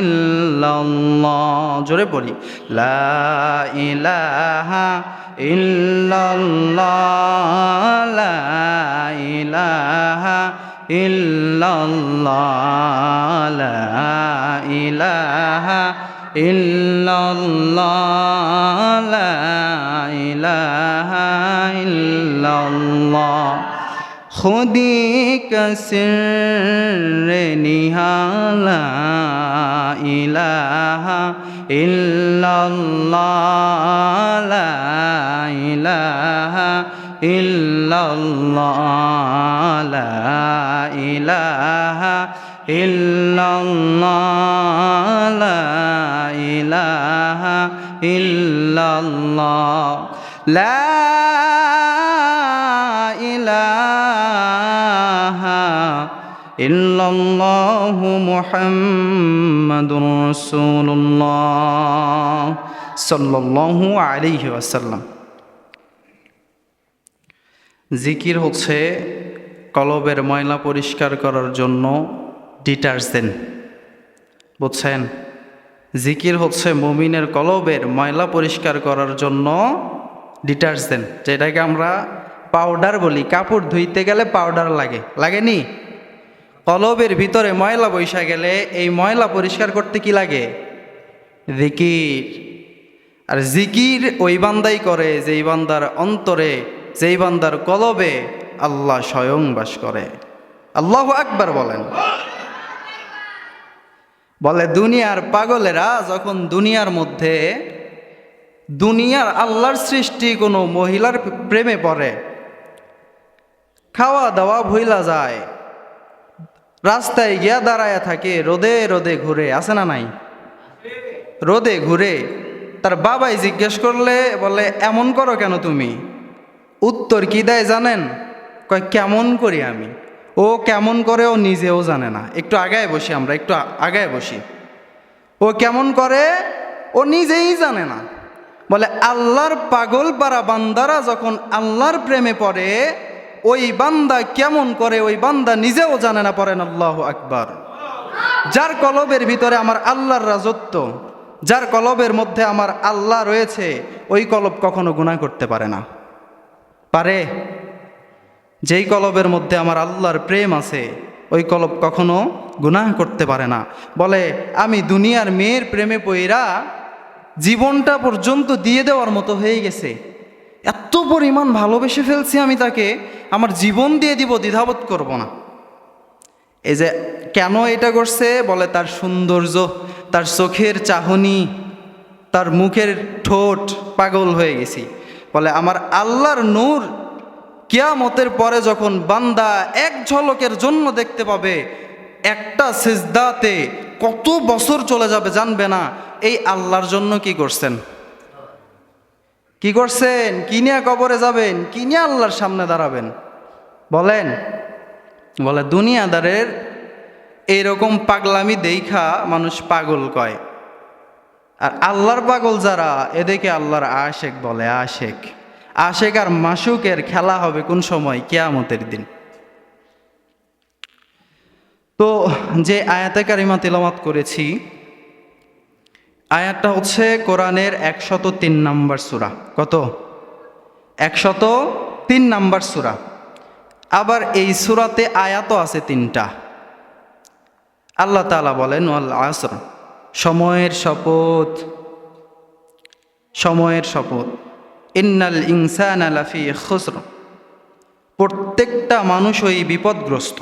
ইল্লাল্লাহ। জোরে পড়ি লা ইলাহা ইল্লাল্লাহ লা ইলাহা ইল্লাল্লাহ লা ইল্লাল্লাহ লা ইলাহা ইল্লাল্লাহ। خودی کا سر نہالا الہ الا اللہ لا الہ الا اللہ لا الہ الا اللہ لا الہ الا اللہ لا ইল্লাল্লাহু মুহাম্মাদুর রাসূলুল্লাহ সাল্লাল্লাহু আলাইহি ওয়াসাল্লাম। জিকির হচ্ছে কলবের ময়লা পরিষ্কার করার জন্য ডিটারজেন্ট। বুঝছেন? জিকির হচ্ছে মুমিনের কলবের ময়লা পরিষ্কার করার জন্য ডিটারজেন্ট, যেটাকে আমরা পাউডার বলি। কাপড় ধুইতে গেলে পাউডার লাগে। লাগেনি? কলবের ভিতরে ময়লা বৈশা গেলে এই ময়লা পরিষ্কার করতে কি লাগে? জিকির। আর জিকির ওই বান্দাই করে যেই বান্দার অন্তরে, যেই বান্দার কলবে আল্লাহ স্বয়ং বাস করে। আল্লাহ আকবার বলেন। বলে, দুনিয়ার পাগলেরা যখন দুনিয়ার মধ্যে, দুনিয়ার আল্লাহর সৃষ্টি কোনো মহিলার প্রেমে পড়ে খাওয়া দাওয়া ভুইলা যায় রাস্তায় গিয়া দাঁড়ায় থাকে, রোদে রোদে ঘুরে আসে না নাই? রোদে ঘুরে, তার বাবাই জিজ্ঞেস করলে, বলে, এমন করো কেন তুমি? উত্তর কি দেয় জানেন? কয়, কেমন করি আমি? ও কেমন করে, ও নিজেও জানে না। একটু আগায় বসি আমরা, একটু আগায় বসি। ও কেমন করে, ও নিজেই জানে না। বলে, আল্লাহর পাগল পারা বান্দারা যখন আল্লাহর প্রেমে পড়ে ওই বান্দা কেমন করে, ওই বান্দা নিজেও জানে না, পড়েন আল্লাহ আকবার। যার কলবের ভিতরে আমার আল্লাহর রাজত্ব, যার কলবের মধ্যে আমার আল্লাহ রয়েছে, ওই কলব কখনো গুণা করতে পারে না। পারে? যেই কলবের মধ্যে আমার আল্লাহর প্রেম আছে, ওই কলব কখনো গুনাহ করতে পারে না। বলে, আমি দুনিয়ার মেয়ের প্রেমে পইরা জীবনটা পর্যন্ত দিয়ে দেওয়ার মতো হয়ে গেছে। এত পরিমাণ ভালোবেসে ফেলছি আমি তাকে, আমার জীবন দিয়ে দিব, দ্বিধাবোধ করব না। এই যে, কেন এটা করছে? বলে তার সৌন্দর্য, তার চোখের চাহনি, তার মুখের ঠোঁট পাগল হয়ে গেছি। বলে, আমার আল্লাহর নূর কিয়ামতের পরে যখন বান্দা এক ঝলকের জন্য দেখতে পাবে, একটা সেজদাতে কত বছর চলে যাবে জানবে না, এই আল্লাহর জন্য কি করছেন? কি করছেন? কি নিয়ে কবরে যাবেন? কি নিয়ে আল্লাহর সামনে দাঁড়াবেন? বলেন। বলে, দুনিয়াদারের এইরকম পাগলামি দেখা মানুষ পাগল কয়। আর আল্লাহর পাগল যারা, এদেরকে আল্লাহর আশেক বলে, আশেক। আশেক আর মাসুকের খেলা হবে কোন সময়? কেয়ামতের দিন। তো, যে আয়াতে কারিমা তেলামাত করেছি আয়াতটা হচ্ছে কোরআনের একশত তিন নাম্বার সুরা। কত? একশত তিন নাম্বার সুরা। আবার এই সুরাতে আয়াতও আছে তিনটা। আল্লাহ তালা বলেন আসর। সময়ের শপথ। সময়ের শপথ। ইন্নাল ইনসান আলাফি খুসর প্রত্যেকটা মানুষই বিপদগ্রস্ত।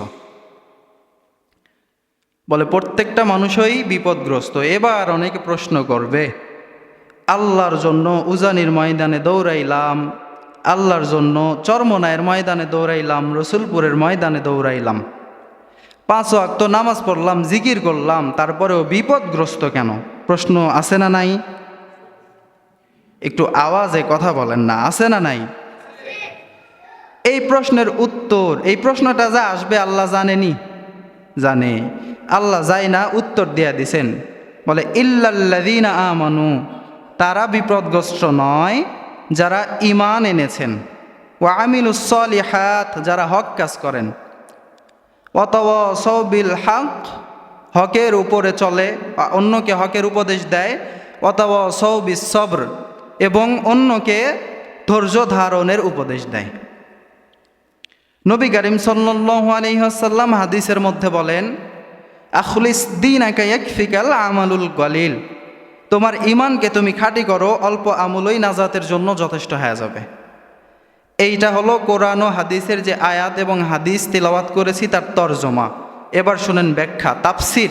বলে, প্রত্যেকটা মানুষই বিপদগ্রস্ত। এবার অনেকে প্রশ্ন করবে, আল্লাহর জন্য উজানির ময়দানে দৌড়াইলাম, আল্লাহর জন্য চর্মনায়ের ময়দানে দৌড়াইলাম, রসুলপুরের ময়দানে দৌড়াইলাম, পাঁচ ওয়াক্ত নামাজ পড়লাম, জিকির করলাম, তারপরেও বিপদগ্রস্ত কেন? প্রশ্ন আছে না নাই? একটু আওয়াজে কথা বলেন না, আছে না নাই? এই প্রশ্নের উত্তর, এই প্রশ্নটা যা আসবে আল্লাহ জানেনি। জানে। আল্লাহ যাই না উত্তর দিয়া দিছেন। বলে ইল্লাল্লাদিনা আমানু। তারা বিপদগ্রস্ত নয়, যারা ইমান এনেছেন। ও আমিলুসলিহাত যারা হক কাজ করেন। অতবিল হক হকের উপরে চলে, বা অন্যকে হকের উপদেশ দেয়। অথবা সৌবিস সবর এবং অন্যকে ধৈর্য ধারণের উপদেশ দেয়। নবী করিম ওয়াসাল্লাম হাদিসের মধ্যে বলেন, আখলিস দিন ফিকাল আমালুল গলিল। তোমার ইমানকে তুমি খাঁটি করো, অল্প আমলই নাজাতের জন্য যথেষ্ট হয়ে যাবে। এইটা হলো কোরআন ও হাদিসের যে আয়াত এবং হাদিস তিলাওয়াত করেছি তার তর্জমা। এবার শুনেন ব্যাখ্যা তাপসির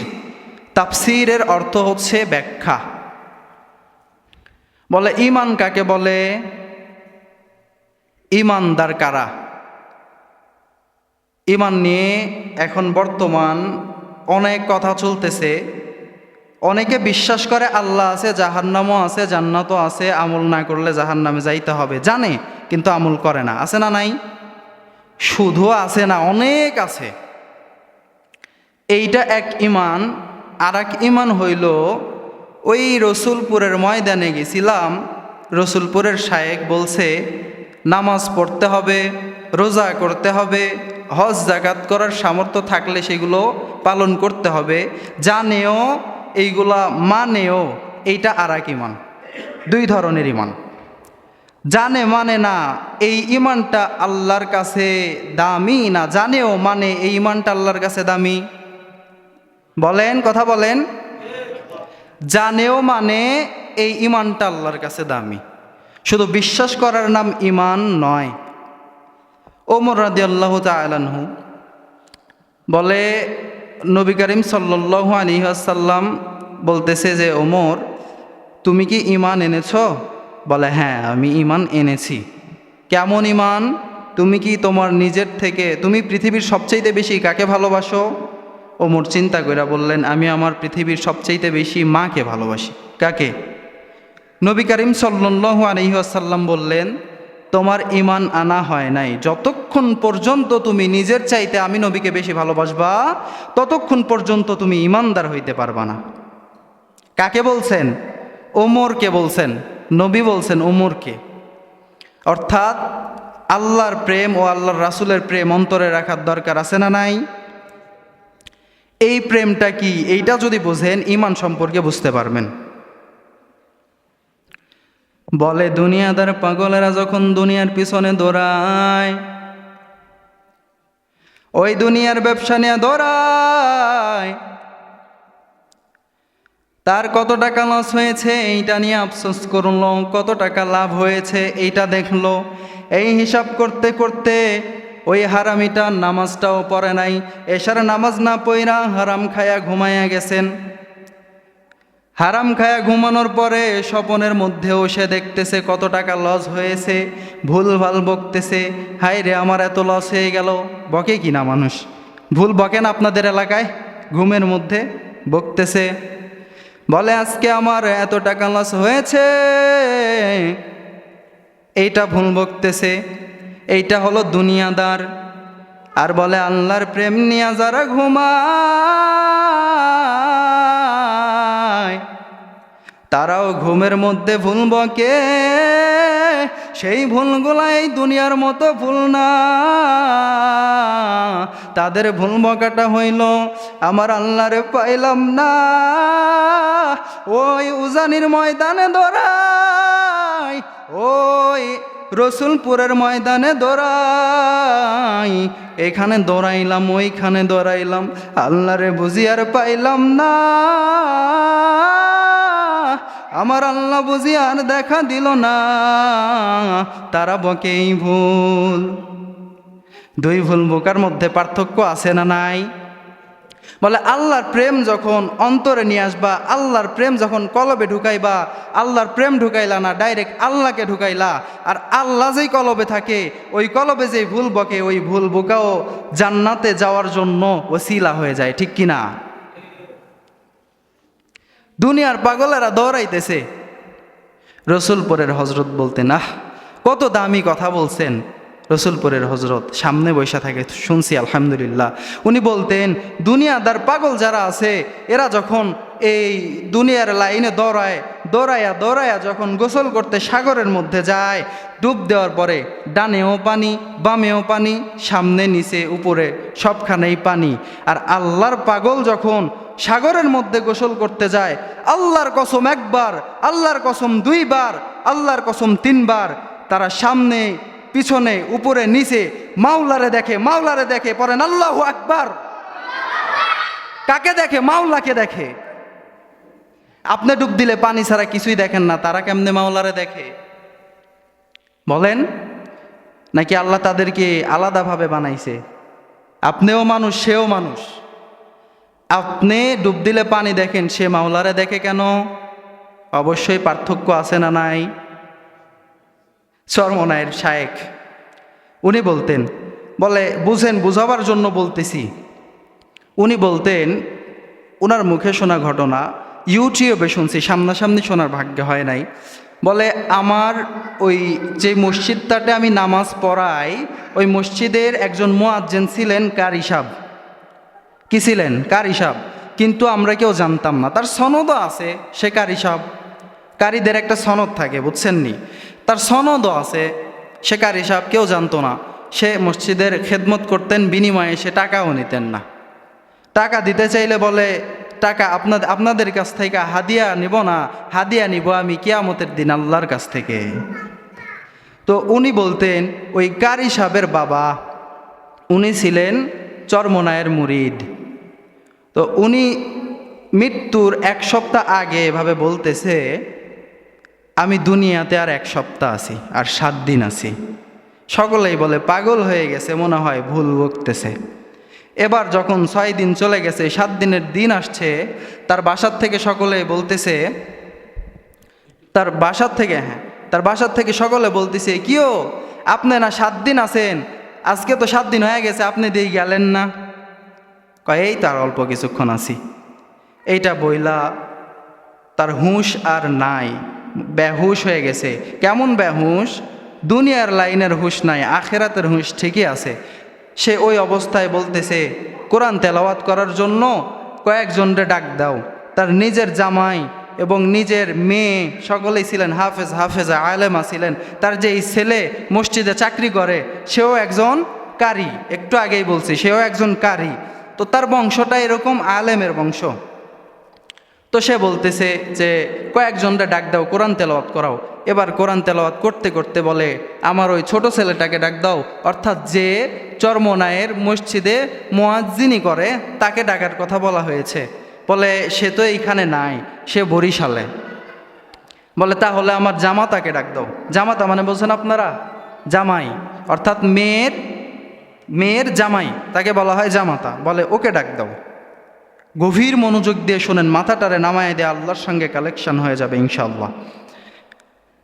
তাপসিরের অর্থ হচ্ছে ব্যাখ্যা। বলে ইমান কাকে বলে? ইমানদার কারা? ইমান নিয়ে এখন বর্তমান অনেক কথা চলতেছে। অনেকে বিশ্বাস করে আল্লাহ আছে, জাহান্নামও আছে, জান্নাতও আছে, আমল না করলে জাহান্নামে যাইতে হবে। জানে, কিন্তু আমল করে না। আছে না নাই? শুধু আছে না, অনেক আছে। এইটা এক ইমান। আর এক ইমান হইল, ওই রসুলপুরের ময়দানে গেছিলাম। রসুলপুরের শায়েক বলছে, নামাজ পড়তে হবে, রোজা করতে হবে হজ জাকাত করার সামর্থ্য থাকলে সেগুলো পালন করতে হবে। জানেও, এইগুলা মানেও, এইটা আর এক ইমান দুই ধরনের ইমান জানে মানে না, এই ইমানটা আল্লাহর কাছে দামি না? জানেও মানে এই ইমানটা আল্লাহর কাছে দামি? বলেন, কথা বলেন। জানেও মানে এই ইমানটা আল্লাহর কাছে দামি। শুধু বিশ্বাস করার নাম ইমান নয় ওমর রাদি আল্লাহ তালানহু বলে, নবী করিম সাল্লু আলী আসাল্লাম বলতেছে যে, ওমর, তুমি কি ইমান এনেছ? বলে হ্যাঁ আমি ইমান এনেছি। কেমন ইমান তুমি কি তোমার নিজের থেকে, তুমি পৃথিবীর সবচাইতে বেশি কাকে ভালোবাসো? ওমর চিন্তা করে বললেন, আমি আমার পৃথিবীর সবচাইতে বেশি মাকে ভালোবাসি। কাকে? নবী করিম সাল্লু আলহিহাসাল্লাম বললেন তোমার ইমান আনা হয় নাই। যতক্ষণ পর্যন্ত তুমি নিজের চাইতে আমি নবীকে বেশি ভালোবাসবা, ততক্ষণ পর্যন্ত তুমি ইমানদার হইতে পারবা না। কাকে বলছেন? ওমরকে বলছেন। নবী বলছেন ওমরকে। অর্থাৎ আল্লাহর প্রেম ও আল্লাহর রাসুলের প্রেম অন্তরে রাখার দরকার আছে না নাই? এই প্রেমটা কি? এইটা যদি বোঝেন ইমান সম্পর্কে বুঝতে পারবেন। বলে, দুনিয়াদার পাগলেরা যখন দুনিয়ার পিছনে দৌড়ায়, ওই দুনিয়ার ব্যবসা নিয়ে দৌড়ায়, তার কত টাকা লস হয়েছে এইটা নিয়ে আফসোস করল, কত টাকা লাভ হয়েছে এইটা দেখল। এই হিসাব করতে করতে ওই হারামিটা নামাজটাও পড়ে নাই। এসার নামাজ না পইরা হারাম খায়া ঘুমাইয়া গেছেন। হারাম খায়া ঘুমানোর পরে স্বপনের মধ্যেও সে দেখতেছে কত টাকা লস হয়েছে, ভুল ভালো বকতেছে। হাই রে, আমার এত লস হয়ে গেল। বকে কি না মানুষ? ভুল বকেন আপনাদের এলাকায়? ঘুমের মধ্যে বকতেছে। বলে, আজকে আমার এত টাকা লস হয়েছে। এইটা ভুল বকতেছে। এইটা হলো দুনিয়াদার। আর বলে, আল্লাহর প্রেম নিয়ে যারা ঘুমায় তারাও ঘুমের মধ্যে ভুল বকে। সেই ভুলগুলা এই দুনিয়ার মতো ভুল না। তাদের ভুল বকাটা হইল, আমার আল্লাহরে পাইলাম না। ওই উজানির ময়দানে দৌড়াই, ওই রসুলপুরের ময়দানে দৌড়াই। এখানে দৌড়াইলাম, ওইখানে দৌড়াইলাম, আল্লাহরে বুঝি আর পাইলাম না। আমার আল্লাহ বুঝি আর দেখা দিল না। তারা বকেই ভুল। দুই ভুল বোকার মধ্যে পার্থক্য আছে না নাই? বলে, আল্লাহর প্রেম যখন অন্তরে নিয়ে আসবা, আল্লাহর প্রেম যখন কলবে ঢুকাইবা, আল্লাহর প্রেম ঢুকাইলা না, ডাইরেক্ট আল্লাহকে ঢুকাইলা, আর আল্লাহ যেই কলবে থাকে, ওই কলবে যেই ভুল বকে, ওই ভুল বোকাও জান্নাতে যাওয়ার জন্য ওসিলা হয়ে যায়, ঠিক কিনা? দুনিয়ার পাগলেরা দৌড়াইতেছে। রসুলপুরের হজরত বলতে না কত দামি কথা বলছেন। রসুলপুরের হজরত সামনে বৈশা থাকে, শুনছি, আলহামদুলিল্লাহ। উনি বলতেন, দুনিয়াদার পাগল যারা আছে, এরা যখন এই দুনিয়ার লাইনে দৌড়ায় দৌড়াইয়া দৌড়াইয়া যখন গোসল করতে সাগরের মধ্যে যায়, ডুব দেওয়ার পরে ডানেও পানি, বামেও পানি, সামনে, নিচে, উপরে, সবখানেই পানি। আর আল্লাহর পাগল যখন সাগরের মধ্যে গোসল করতে যায়, আল্লাহর কসম একবার, আল্লাহর কসম দুইবার, আল্লাহর কসম তিনবার, তারা সামনে, পিছনে, উপরে, নিচে, মাওলারে দেখে মাওলারে দেখে, পড়েন আল্লাহ আকবার। কাকে দেখে? মাওলাকে দেখে। আপনি ডুব দিলে পানি ছাড়া কিছুই দেখেন না, তারা কেমনে মাওলারে দেখে? বলেন, নাকি আল্লাহ তাদেরকে আলাদাভাবে বানাইছে? আপনিও মানুষ, সেও মানুষ। আপনি ডুব দিলে পানি দেখেন, সে মাওলারে দেখে কেন? অবশ্যই পার্থক্য আছে না নাই? চরমনায়ের শায়েক উনি বলতেন, বলে, বুঝেন, বুঝাবার জন্য বলতেছি। উনি বলতেন ওনার মুখে শোনা ঘটনা ইউটিউবে শুনছি, সামনাসামনি শোনার ভাগ্য হয় নাই। বলে আমার ওই যে মসজিদটাতে আমি নামাজ পড়াই, ওই মসজিদের একজন মোয়াজ্জেন ছিলেন, কারি সাহ কি ছিলেন? কার হিসাব? কিন্তু আমরা কেউ জানতাম না। তার সনদও আছে, সে কার হিসাব? কারীদের একটা সনদ থাকে, বুঝছেন নি? তার সনদও আছে, সে কার হিসাব? কেউ জানতো না। সে মসজিদের খেদমত করতেন, বিনিময়ে সে টাকাও নিতেন না। টাকা দিতে চাইলে বলে টাকা আপনাদের আপনাদের কাছ থেকে হাদিয়া নিব না, হাদিয়া নিব আমি কিয়ামতের দিন আল্লাহর কাছ থেকে। তো উনি বলতেন, ওই কারি সাহেবের বাবা, উনি ছিলেন চরমনায়ের মুরিদ। তো উনি মৃত্যুর এক সপ্তাহ আগে এভাবে বলতেছে, আমি দুনিয়াতে আর এক সপ্তাহ আছি, আর সাত দিন আছি। সকলেই বলে, পাগল হয়ে গেছে, মনে হয় ভুল বকতেছে। এবার যখন ছয় দিন চলে গেছে, সাত দিনের দিন আসছে, তার বাসার থেকে সকলে বলতেছে, তার বাসার থেকে হ্যাঁ তার বাসার থেকে সকলে বলতেছে কিও আপনি না সাত দিন আছেন? আজকে তো সাত দিন হয়ে গেছে, আপনি দিয়ে গেলেন না? কয়, এই তার অল্প কিছুক্ষণ আছি। এইটা বইলা তার হুঁশ আর নাই, বেহুশ হয়ে গেছে। কেমন বেহুশ? দুনিয়ার লাইনের হুঁশ নাই, আখেরাতের হুঁশ ঠিকই আছে। সে ওই অবস্থায় বলতেছে, কোরআন তেলাওয়াত করার জন্য কয়েকজনরে ডাক দাও। তার নিজের জামাই এবং নিজের মেয়ে সকলেই ছিলেন, হাফেজ, হাফেজা, আলেমা ছিলেন। তার যে এই ছেলে মসজিদে চাকরি করে, সেও একজন কারি। একটু আগেই বলছি, সেও একজন কারি। তো তার বংশটা এরকম আলেমের বংশ। তো সে বলতেছে যে, কয়েকজনরা ডাক দাও, কোরআন তেলাওয়াত করাও। এবার কোরআন তেলাওয়াত করতে করতে বলে, আমার ওই ছোট ছেলেটাকে ডাক দাও। অর্থাৎ যে চর্মনায়ের মসজিদে মোয়াজ্জিনি করে, তাকে ডাকার কথা বলা হয়েছে। বলে, সে তো এইখানে নাই, সে বরিশালে। বলে, তাহলে আমার জামাতাকে ডাক দাও। জামাতা মানে বলছেন আপনারা? জামাই। অর্থাৎ মেয়ের মেয়ের জামাই, তাকে বলা হয় জামাতা। বলে, ওকে ডাক দাও। গভীর মনোযোগ দিয়ে শোনেন, মাথাটারে নামায় দিয়ে আল্লাহর সঙ্গে কালেকশন হয়ে যাবে ইনশাল্লাহ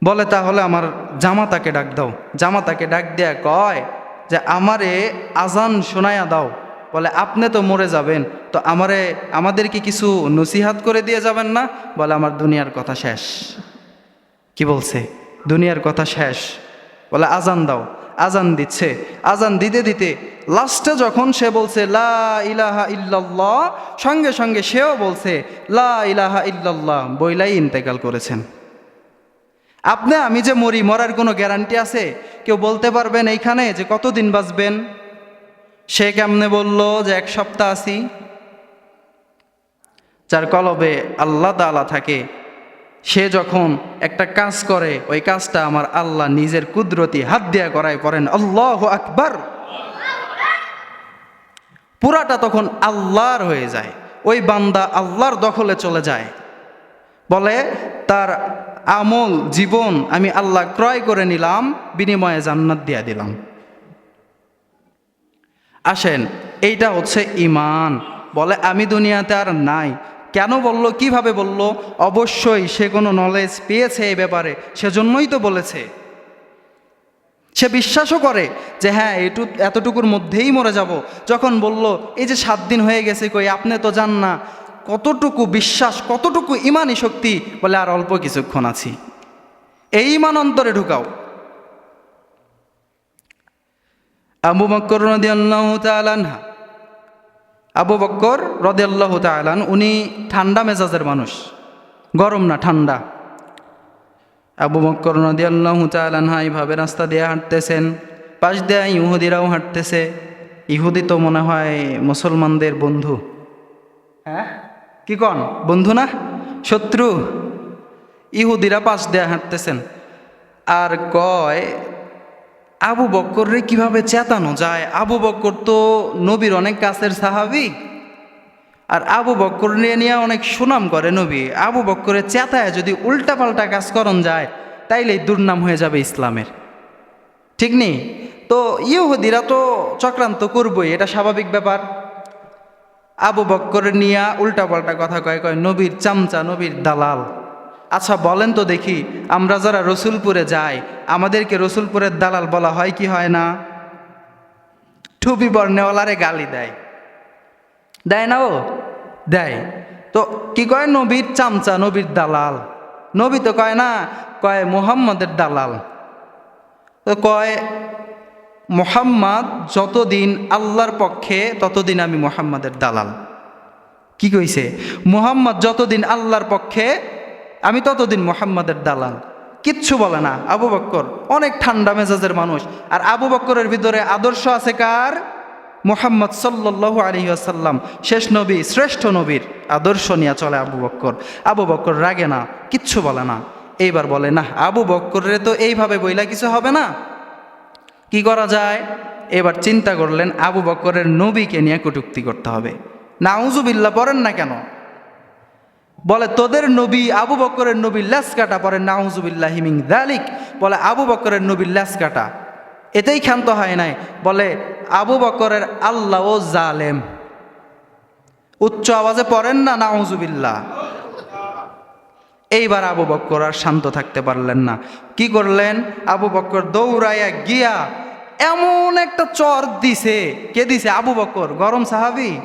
বলে, তাহলে আমার জামাতাকে ডাক দাও। জামাতাকে ডাক দেয়া কয় যে, আমারে আজান শোনায়া দাও। বলে, আপনি তো মরে যাবেন, তো আমারে, আমাদেরকে কিছু নসিহাত করে দিয়ে যাবেন না? বলে, আমার দুনিয়ার কথা শেষ। কি বলছে? দুনিয়ার কথা শেষ। বলে আজান দাও। আজান দিচ্ছে। আজান দিতে দিতে লাস্টে যখন সে বলছে, লা ইলাহা ইল্লাল্লাহ সঙ্গে সঙ্গে সেও বলছে, লা ইলাহা ইল্লাল্লাহ বইলাই ইন্তেকাল করেছেন। আপনি, আমি যে মরি, মরার কোনো গ্যারান্টি আছে? কেউ বলতে পারবেন এইখানে যে কতদিন বাঁচবেন? সে কেমনে বলল যে এক সপ্তাহ আছি? যার কলবে আল্লাহ তালা থাকে সে যখন একটা কাজ করে, ওই কাজটা আমার আল্লাহ নিজের কুদরতি হাত দিয়া করায় করেন, আল্লাহ আকবার। পুরাটা তখন আল্লাহর হয়ে যায়। ওই বান্দা আল্লাহর দখলে চলে যায়। বলে, তার আমল, জীবন আমি আল্লাহ ক্রয় করে নিলাম, বিনিময়ে জান্নাত দিয়া দিলাম। আসেন, এইটা হচ্ছে ইমান বলে, আমি দুনিয়াতে আর নাই। কেন বলল, কীভাবে বলল? অবশ্যই সে কোনো নলেজ পেয়েছে এই ব্যাপারে, সেজন্যই তো বলেছে। সে বিশ্বাসও করে যে হ্যাঁ এটু, এতটুকুর মধ্যেই মরে যাব। যখন বলল, এই যে সাত দিন হয়ে গেছে কই, আপনি তো যান না। কতটুকু বিশ্বাস, কতটুকু ইমানই শক্তি? বলে, আর অল্প কিছুক্ষণ আছি। এই ইমান অন্তরে ঢুকাও। আবু বক্কর রদিয়াল্লাহ তালানহা আবু বক্কর রদিয়াল্লাহ তালান উনি ঠান্ডা মেজাজের মানুষ। গরম না, ঠান্ডা। আবু বক্কর নদী আল্লাহ তালানহা এইভাবে রাস্তা দিয়ে হাঁটতেছেন, পাশ দিয়ে ইহুদিরাও হাঁটতেছে। ইহুদি তো মনে হয় মুসলমানদের বন্ধু। হ্যাঁ? কি কন? বন্ধু না? শত্রু। ইহুদিরা পাশ দেয়া হাঁটতেছেন। আর কয় আবু বক্করে কীভাবে চেতানো যায়? আবু বক্কর তো নবীর অনেক কাছের সাহাবি। আর আবু বক্কর নিয়ে নিয়ে অনেক সুনাম করে নবী। আবু বক্করের চেতায় যদি উল্টাপাল্টা কাজ করন যায় তাইলে দুর্নাম হয়ে যাবে ইসলামের। ঠিক নেই তো ইহুদিরা তো চক্রান্ত করবই, এটা স্বাভাবিক ব্যাপার। আবু বক্কর নিয়ে উল্টাপাল্টা কথা কয় কয়, নবীর চামচা, নবীর দালাল। আচ্ছা বলেন তো দেখি, আমরা যারা রসুলপুরে যাই, আমাদেরকে রসুলপুরের দালাল বলা হয় কি হয় না? টুপি বর্ণেওয়ালারে গালি দেয়। দেয় না ও? দেয়। তো কি কয় নবীর চামচা, নবীর দালাল? নবী তো কয় না, কয় মোহাম্মদের দালাল। তো কয়, মোহাম্মদ যতদিন আল্লাহর পক্ষে, ততদিন আমি মোহাম্মদের দালাল। কি কইছে? মোহাম্মদ যতদিন আল্লাহর পক্ষে আমি ততদিন মোহাম্মদের দালাল। কিচ্ছু বলে না। আবু বক্কর অনেক ঠান্ডা মেজাজের মানুষ। আর আবু বক্করের ভিতরে আদর্শ আছে কার? মোহাম্মদ সাল্লাল্লাহু আলহি আসাল্লাম শেষ নবী, শ্রেষ্ঠ নবীর আদর্শ নিয়ে চলে আবু বক্কর। আবু বক্কর রাগে না, কিচ্ছু বলে না। এইবার বলে না আবু বক্করের তো এইভাবে বইলা কিছু হবে না। কি করা যায়? এবার চিন্তা করলেন আবু বক্করের নবীকে নিয়ে কটুক্তি করতে হবে। না নাউজুবিল্লা পড়েন না কেন? বলে, তোদের নবী আবু বক্করের নবী ল্যাস কাটা। পরে নাউজুবিল্লাহ হিমিং দালিক বলে, আবু বক্করের নবী ল্যাস কাটা। এতেই ক্ষান্ত হয় নাই। বলে, আবু বক্করের আল্লাহ ও জালেম। উচ্চ আওয়াজে পড়েন না নাউজুবিল্লাহ এইবার আবু বক্কর আর শান্ত থাকতে পারলেন না। কি করলেন? আবু বক্কর দৌড়াইয়া গিয়া এমন একটা চর দিছে। কে দিছে? আবু বক্কর গরম সাহাবি?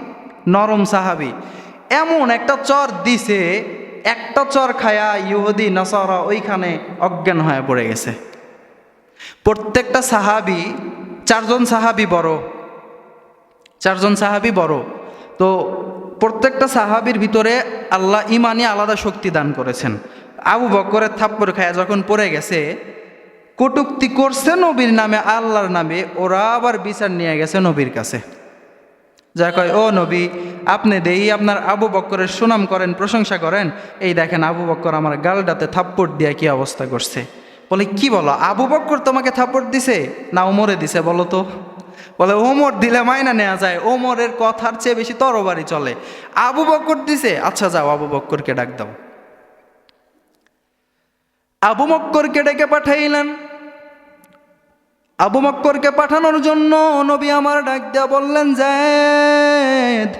নরম সাহাবি। এমন একটা চর দিছে, একটা চর খায়া ইহুদি, নাসারা ওইখানে অজ্ঞান হয়ে পড়ে গেছে। প্রত্যেকটা সাহাবি, চারজন সাহাবি বড়। চারজন সাহাবি বড়। তো প্রত্যেকটা সাহাবির ভিতরে আল্লাহ ইমানি আলাদা শক্তি দান করেছেন। আবু বক্করের থাপ্পড় খায়া যখন পড়ে গেছে, কটুক্তি করছে নবীর নামে, আল্লাহর নামে, ওরা আবার বিচার নিয়ে গেছে নবীর কাছে। যা কয়, ও নবী, আপনি দেই আপনার আবু বক্করের সুনাম করেন, প্রশংসা করেন। এই দেখেন আবু বক্কর আমার গালটাতে থাপ্পড় দিয়ে কি অবস্থা করছে। বলে, কি বলো, আবু বক্কর তোমাকে থাপ্পড় দিছে না ওমরে দিছে বলো তো? বলে, ওমর দিলে মাইনা নেওয়া যায়, ওমরের কথার চেয়ে বেশি তরবারি চলে। আবু বক্কর দিছে আচ্ছা যাও, আবু বক্করকে ডাক দাও। আবু মক্করকে ডেকে পাঠাইলেন। আবু মক্করকে পাঠানোর জন্য নবী আমার ডাক দেওয়া বললেন, জায়েদ,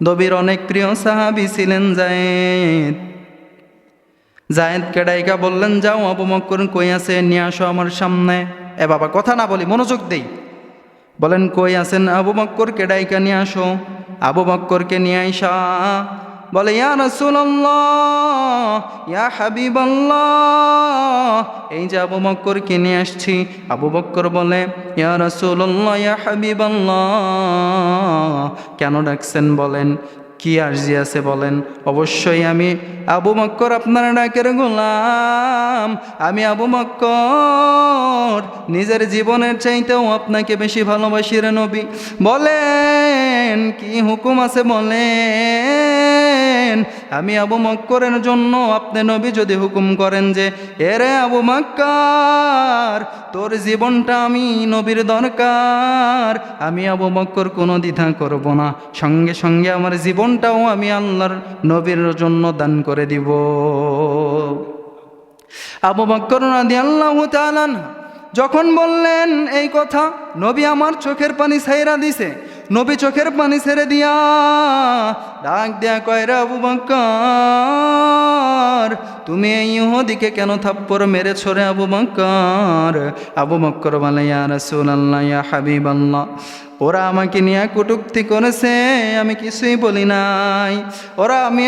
নবীর অনেক প্রিয় সাহাবি ছিলেন, জায়েদ। জায়েদ কেডাইকা বললেন, যাও আবু মক্কর কই আছে, নিয়ে আসো আমার সামনে। এ বাবা, কথা না বলি, মনোযোগ দেই। বলেন, কই আছেন আবু মক্কর কেডাইকা নিয়ে আসো। আবু মক্করকে নিয়ে আইসা বলে, ইয়া রসুল্লাহ ইয়া হাবিবাল্লাহ। এই যে আবু বক্করকে কিনে আসছি, আবু বক্কর বলে, ইয়া রসুল্লাহ ইয়া হাবিবাল্লাহ। কেন ডাকছেন বলেন কি আরজি আছে বলেন? অবশ্যই আমি আবু মক্কর আপনার ডাকের গোলাম। আমি আবু মক্কর নিজের জীবনের চাইতেও আপনাকে বেশি ভালোবাসি রে নবী। বলেন, কি হুকুম আছে বলেন? আমি আবু মক্করের জন্য আপনি নবী যদি হুকুম করেন যে, এরে আবু মক্কার তোর জীবনটা আমি নবীর দরকার। আমি আবু মক্কর কোনো দ্বিধা করব না। সঙ্গে সঙ্গে আমার জীবনটাও আমি আল্লাহর নবীর জন্য দান করে দিব। আবু বক্কর রাদি আল্লাহ যখন বললেন, এই কথা নবী আমার চোখের পানি ছাইরা দিছে, নবী চোখের পানি ছেড়ে দিয়া ডাক দেয়া কয়রা আবু বক্কর তুমি এই ইহুদিকে কেন থাপ্পড় মেরে ছোড়ে আবু বক্কর আবু বক্কর বলে, ইয়া রাসূলুল্লাহ, ইয়া হাবিবাল্লাহ। ওরা আমাকে নিয়ে কটুক্তি করেছে আমি কিছুই বলি নাই। ওরা আমি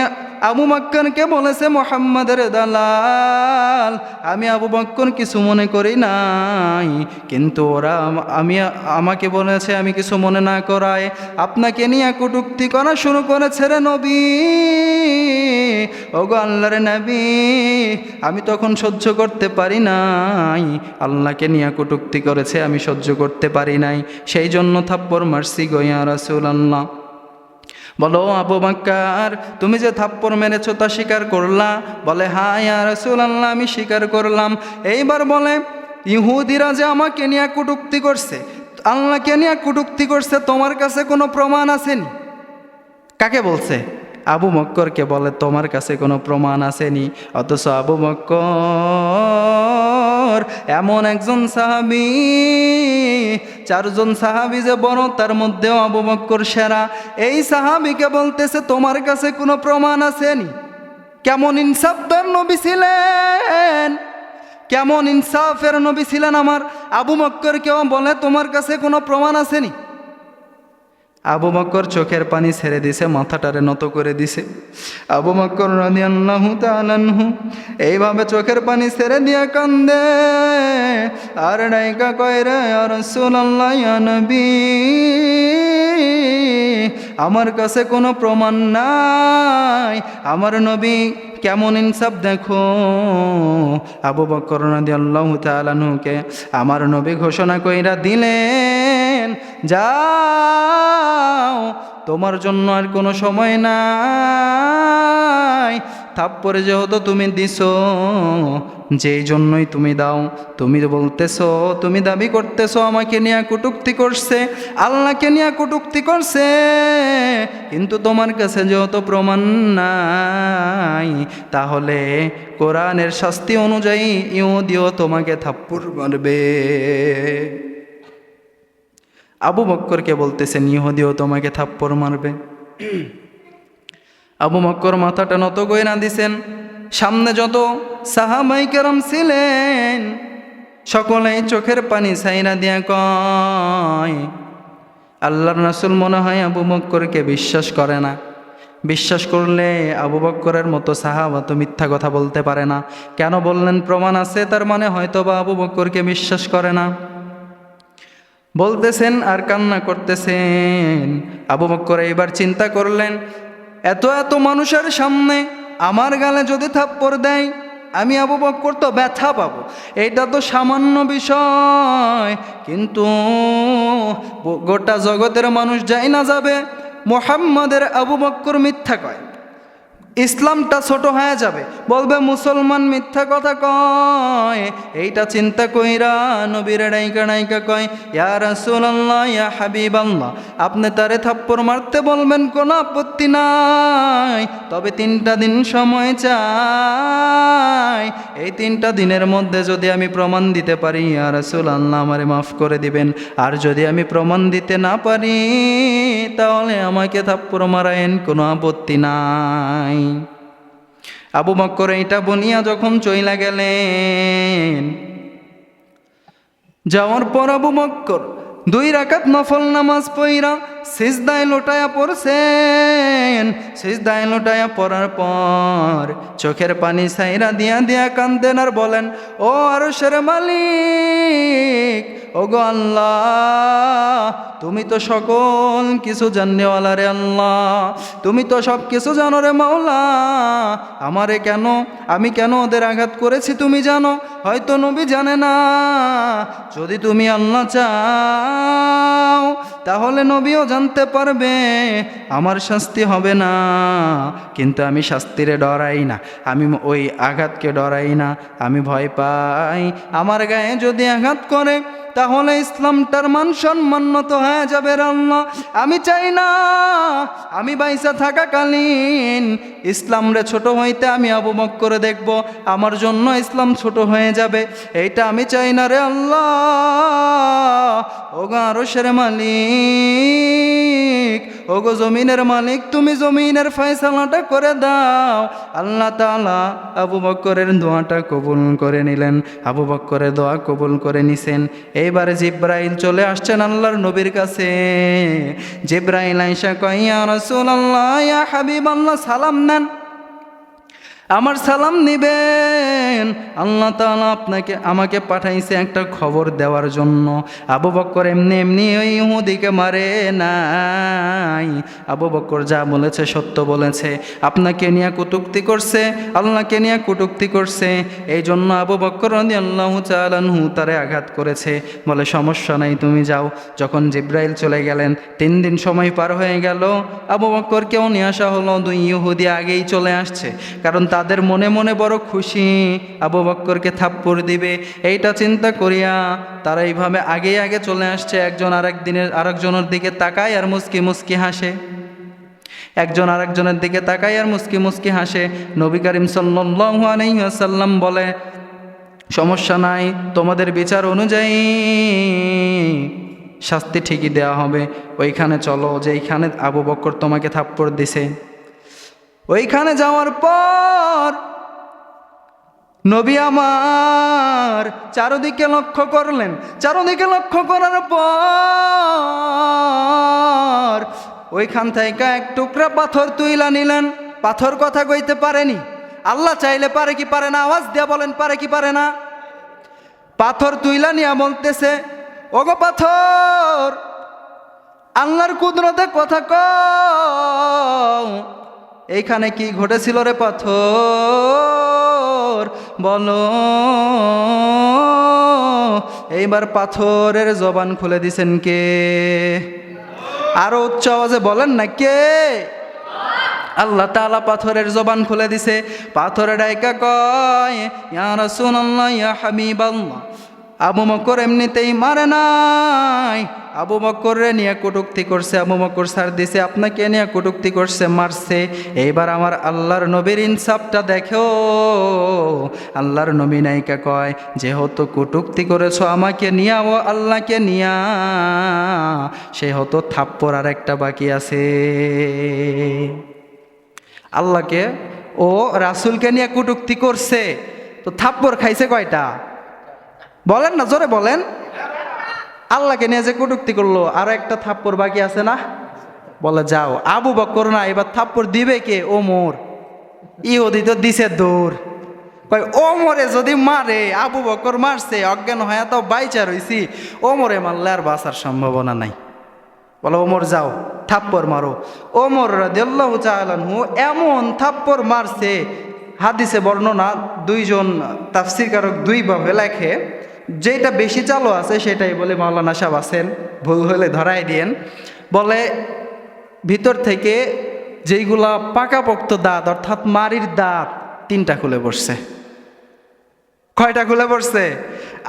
আবু বক্করকে বলেছে, মোহাম্মদের দালাল, আমি আবু বক্কর কিছু মনে করি নাই। কিন্তু ওরা আমি, আমাকে বলেছে, আমি কিছু মনে না করায় আপনাকে নিয়ে কটুক্তি করা শুরু করেছে রে নবী। ও ওগো আল্লাহর নবী, আমি তখন সহ্য করতে পারি নাই। আল্লাহকে নিয়ে কটুক্তি করেছে, আমি সহ্য করতে পারি নাই। সেই জন্য থাপ্পর মারছি গইয়া রাসুল আল্লাহ বলো, আবু বাক্কার, তুমি যে থাপ্পড় মেরেছো তা স্বীকার করলা? বলে হ্যাঁ ইয়া রাসূল আল্লাহ আমি স্বীকার করলাম। এইবার বলে, ইহুদিরা যে আমাকে নিয়ে কটুক্তি করছে, আল্লাহকে নিয়ে কটুক্তি করছে, তোমার কাছে কোনো প্রমাণ আসেনি? কাকে বলছে? আবু মক্করকে বলে, তোমার কাছে কোনো প্রমাণ আসেনি। অথচ আবু মক্কর এমন একজন সাহাবি, চারজন সাহাবি যে বড়, তার মধ্যেও আবু মক্কর সেরা। এই সাহাবিকে বলতেছে, তোমার কাছে কোনো প্রমাণ আসেনি? কেমন ইনসাফের নবী ছিলেন? কেমন ইনসাফের নবী ছিলেন আমার? আবু মক্কর কেউ বলে, তোমার কাছে কোনো প্রমাণ আসেনি? আবু বক্কর চোখের পানি ছেড়ে দিছে, মাথাটারে নত করে দিছে। আবু বক্কর রাদিয়াল্লাহু এইভাবে চোখের পানি ছেড়ে দিয়া কান্দে। আর নাইকা কয় রে রাসূলুল্লাহ, ইয়া আমার কাছে কোনো প্রমাণ নাই। আমার নবী কেমন ইনসাফ দেখো? আবু বক্কর রাদিয়াল্লাহু তাআলাহুকে আমার নবী ঘোষণা কইরা দিলেন যাও, তোমার জন্য আর কোনো সময় নাই। থাপ্পরে যেহেতু তুমি দিছো, যেই জন্যই তুমি দাও, তুমি তো বলতেছো, তুমি দাবি করতেছো, আমাকে নিয়ে কটুক্তি করছে, আল্লাহকে নিয়ে কটুক্তি করছে, কিন্তু তোমার কাছে যেহেতু প্রমাণ নাই, তাহলে কোরআনের শাস্তি অনুযায়ী ইহুদিও তোমাকে থাপ্পুর মারবে। আবু বক্করকে বলতেছেন ইহুদিও তোমাকে থাপ্পড় মারবে। আবু মক্কর মাথাটা নত গয়না দিছেন সামনে যত সাহাবাই কেরম ছিলেন, সকলেই চোখের পানি ছাইরা দিয়া কয়, আল্লাহর রাসূল মনে হয় আবু বক্করকে বিশ্বাস করে না। বিশ্বাস করলে আবু বক্করের মতো সাহাবা তো মিথ্যা কথা বলতে পারে না। কেন বললেন, প্রমাণ আছে, তার মানে হয়তো বা আবু বক্করকে বিশ্বাস করে না। বলতেছেন আর কান্না করতেছেন। আবু বক্কর এইবার চিন্তা করলেন, এত এত মানুষের সামনে আমার গালে যদি থাপ্পড় দেয়, আমি আবু বক্কর তো ব্যথা পাবো। এইটা তো সামান্য বিষয়। কিন্তু গোটা জগতের মানুষ যাই না যাবে, মোহাম্মদের আবু বক্কর মিথ্যা কয়। ইসলামটা ছোট হয়ে যাবে। বলবে, মুসলমান মিথ্যা কথা কয়, এইটা চিন্তা কইরা নবীর ডাইকা ডাইকা কয়, ইয়া রাসূলুল্লাহ, ইয়া হাবিবাল্লাহ। আপনি তারে থাপ্পড় মারতে বলবেন, কোনো আপত্তি নাই। তবে তিনটা দিন সময় চাই। এই তিনটা দিনের মধ্যে যদি আমি প্রমাণ দিতে পারি, ইয়া রাসূলুল্লাহ, আমারে মাফ করে দিবেন। আর যদি আমি প্রমাণ দিতে না পারি, তাহলে আমাকে থাপ্পড় মারায়েন কোনো আপত্তি নাই। আবু বক্কর এইটা বনিয়া যখন চইলা গেলেন, যাওয়ার পর আবু বক্কর দুই রাকাত নফল নামাজ পইরা সিজদায় লোটায়া পড়ছেন, সিজদায় লোটায়া পড়ার পর চোখের পানি সাইরা দিয়া দিয়া কান্দেন আর বলেন, ও আরশের মালিক ও গো আল্লাহ, তুমি তো সকল কিছু জাননেওয়ালা রে আল্লাহ, তুমি তো সব কিছু জানো রে মাওলা, আমারে কেন, আমি কেন ওদের আঘাত করেছি তুমি জানো? হয়তো নবী জানে না। যদি তুমি আল্লাহ চাও, তাহলে নবীও জানতে পারবে, আমার শাস্তি হবে না। কিন্তু আমি শাস্তিরে ডরাই না, আমি ওই আঘাতকে ডরাই না, আমি ভয় পাই। আমার গায়ে যদি আঘাত করে তাহলে ইসলামটার মান সম্মানত হয়ে যাবে রে আল্লাহ। আমি চাই না, আমি বাইসা থাকাকালীন ইসলাম রে ছোট হইতে আমি আবু করে দেখব, আমার জন্য ইসলাম ছোট হয়ে যাবে। এইটা আমি চাই না রে আল্লাহ। ও গো আরশের মালিক ও গো জমিনের মালিক, তুমি জমিনের ফয়সালাটা করে দাও। আল্লাহ তাআলা আবু বক্করের দোয়াটা কবুল করে নিলেন, আবু বক্করের দোয়া কবুল করে নিছেন। এইবারে জিব্রাইল চলে আসছেন আল্লাহর নবীর কাছে। জিব্রাইল আইসা কইয়া রাসূলুল্লাহ, ইয়া হাবিবাল্লাহ, সালাম নেন। আমার সালাম নিবেন। আল্লাহ তাআলা আপনাকে, আমাকে পাঠাইছে একটা খবর দেওয়ার জন্য। আবু বক্কর এমনি এমনি ওই ইহুদিকে মারে নাই। আবু বক্কর যা বলেছে, সত্য বলেছে। আপনাকে নিয়ে কটুক্তি করছে, আল্লাহকে নিয়ে কটুক্তি করছে। এই জন্য আবু বক্কর আল্লাহ চালানহু তারে আঘাত করেছে। বলে, সমস্যা নাই, তুমি যাও। যখন জিব্রাইল চলে গেলেন, তিন দিন সময় পার হয়ে গেল। আবু বক্করকেও নিয়ে আসা হলো। দুই ইহুদি আগেই চলে আসছে। কারণ তাদের মনে মনে বড় খুশি। আবু বক্করকে থাপ্পড় দিবে। এইটা চিন্তা করিয়া তারা এইভাবে আগে আগে চলে আসছে। একজন আরেক দিনের আরেকজনের দিকে তাকায় আর মুস্কি মুস্কি হাসে। একজন আরেকজনের দিকে তাকায় আর মুস্কি মুস্কি হাসে। নবী করিম ওয়াসাল্লাম বলে, সমস্যা নাই, তোমাদের বিচার অনুযায়ী শাস্তি ঠিকই দেওয়া হবে। ওইখানে চলো, যেইখানে আবু বক্কর তোমাকে থাপ্পড় দিছে। ওইখানে যাওয়ার পর নবী আমার চারদিকে লক্ষ্য করলেন। চারদিকে লক্ষ্য করার পর ওইখান থেকে এক টুকরা পাথর তুইলা নিলেন। পাথর কথা কইতে পারেনি। আল্লাহ চাইলে পারে কি পারে না, আওয়াজ দিয়া বলেন পারে কি পারে না। পাথর তুইলা নিয়া বলতেছে, ওগো পাথর, আল্লাহর কুদরতে কথা কও। এইখানে কি ঘটেছিল রে পাথর? বলো। এইবার পাথরের জবান খুলে দিছেন কে? আরও উচ্চ আওয়াজে বলেন না কে? আল্লাহ তাআলা পাথরের জবান খুলে দিছে। পাথরে ডাইকা কয়, ইয়া রাসূলুল্লাহ, ইয়া হাবিবাল্লাহ। আবু বকর এমনিতেই মারে নাই। আবু বকরে নিয়ে কটুক্তি করছে, আবু বকর সার দিছে, আপনাকে নিয়ে কটুক্তি করছে, মারছে। এইবার আমার আল্লাহর নবীর ইনসাফটা দেখো। আল্লাহর নবী নায়িকা কয়, যেহেতু কটুক্তি করেছ আমাকে নিয়া, ও আল্লাহকে নিয়া সে হতো থাপ্পর আর একটা বাকি আছে। আল্লাহকে, ও রাসুলকে নিয়ে কটুক্তি করছে। তো থাপ্পড় খাইছে কয়টা? বলেন না, জোরে বলেন। আল্লাহকে নিয়ে যে কটুক্তি করল, আর একটা থাপ্পড় বাকি আছে না? বলে, যাও। আবু বক্কর না, এবার থাপ্পড় দিবে কে? ও মোর ইহুদি তো দিছে দৌড়। কয় ও মরে যদি মারে, আবু বকর মারছে, অজ্ঞান হয়ে তো বাইচা ও মরে মারলে আর বাঁচার সম্ভাবনা নাই। বলো, ওমর, যাও থাপ্পর মারো। ওমর রাদিয়াল্লাহু এমন থাপ্পর মারছে, হাদিসে বর্ণনা দুইজন তাফসিরকারক দুইভাবে লেখে। যেটা বেশি চালু আছে সেটাই বলে মাওলানা সাহেব আছেন, ভুল হলে ধরাই দিয়েন। বলে ভিতর থেকে যেইগুলা পাকাপোক্ত দাঁত, অর্থাৎ মারির দাঁত, তিনটা খুলে বসছে। কয়টা খুলে পড়ছে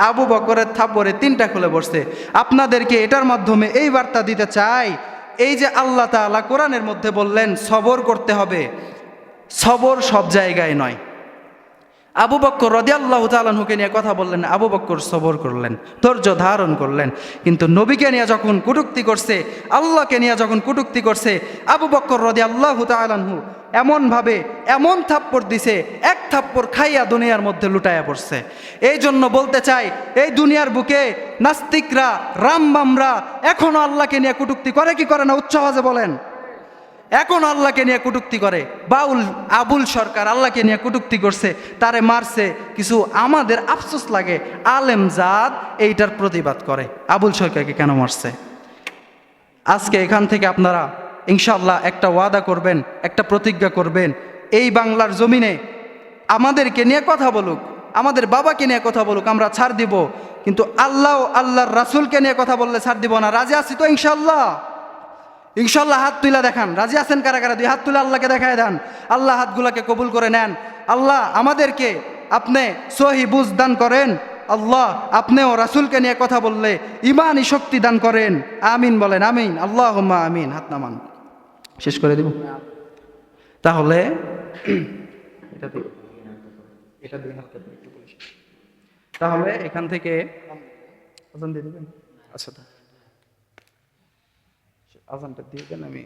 আবু বকরের থাপরে তিনটা খুলে পড়ছে আপনাদেরকে এটার মাধ্যমে এই বার্তা দিতে চাই, এই যে আল্লাহ তাআলা কোরআনের মধ্যে বললেন, সবর করতে হবে। সবর সব জায়গায় নয়। আবু বক্কর রদিয়াল্লাহ তালানহুকে নিয়ে কথা বললেন, আবু বক্কর সবর করলেন, ধৈর্য ধারণ করলেন। কিন্তু নবীকে নিয়ে যখন কুটুক্তি করছে, আল্লাহকে নিয়ে যখন কুটুক্তি করছে, আবু বক্কর রদি আল্লাহ তালানহু এমনভাবে এমন থাপ্পড় দিছে, এক থাপ্পড় খাইয়া দুনিয়ার মধ্যে লুটাইয়া পড়ছে। এই জন্য বলতে চাই, এই দুনিয়ার বুকে নাস্তিকরা, রামবামরা এখনও আল্লাহকে নিয়ে কুটুক্তি করে কি করে না? উচ্চ বলেন। এখন আল্লাহকে নিয়ে কটুক্তি করে। বাউল, আবুল সরকার আল্লাহকে নিয়ে কটুক্তি করছে, তারে মারছে, কিছু আমাদের আফসোস লাগে, আলেম জাত এইটার প্রতিবাদ করে। আবুল সরকারকে কেন মারছে? আজকে এখান থেকে আপনারা ইনশাল্লাহ একটা ওয়াদা করবেন, একটা প্রতিজ্ঞা করবেন, এই বাংলার জমিনে আমাদেরকে নিয়ে কথা বলুক, আমাদের বাবাকে নিয়ে কথা বলুক, আমরা ছাড় দিব, কিন্তু আল্লাহ আল্লাহর রাসুলকে নিয়ে কথা বললে ছাড় দিব না। রাজি আছি তো ইনশাল্লাহ ইনশাল্লাহ হাত তুলা দেখান। রাজি আছেন কারা কারা? দুই হাত তুলে আল্লাহকে দেখায় দেন। আল্লাহ হাতগুলাকে কবুল করে নেন। আল্লাহ আমাদেরকে আপনি সহি বুঝ দান করেন। আল্লাহ আপনিও রাসুলকে নিয়ে কথা বললে ইমানই শক্তি দান করেন। আমিন বলেন, আমিন। আল্লাহ আমিন। হাত নামান। শেষ করে দিব। তাহলে। তাহলে এখান থেকে আচ্ছা আজানটা দিয়ে দেন আমি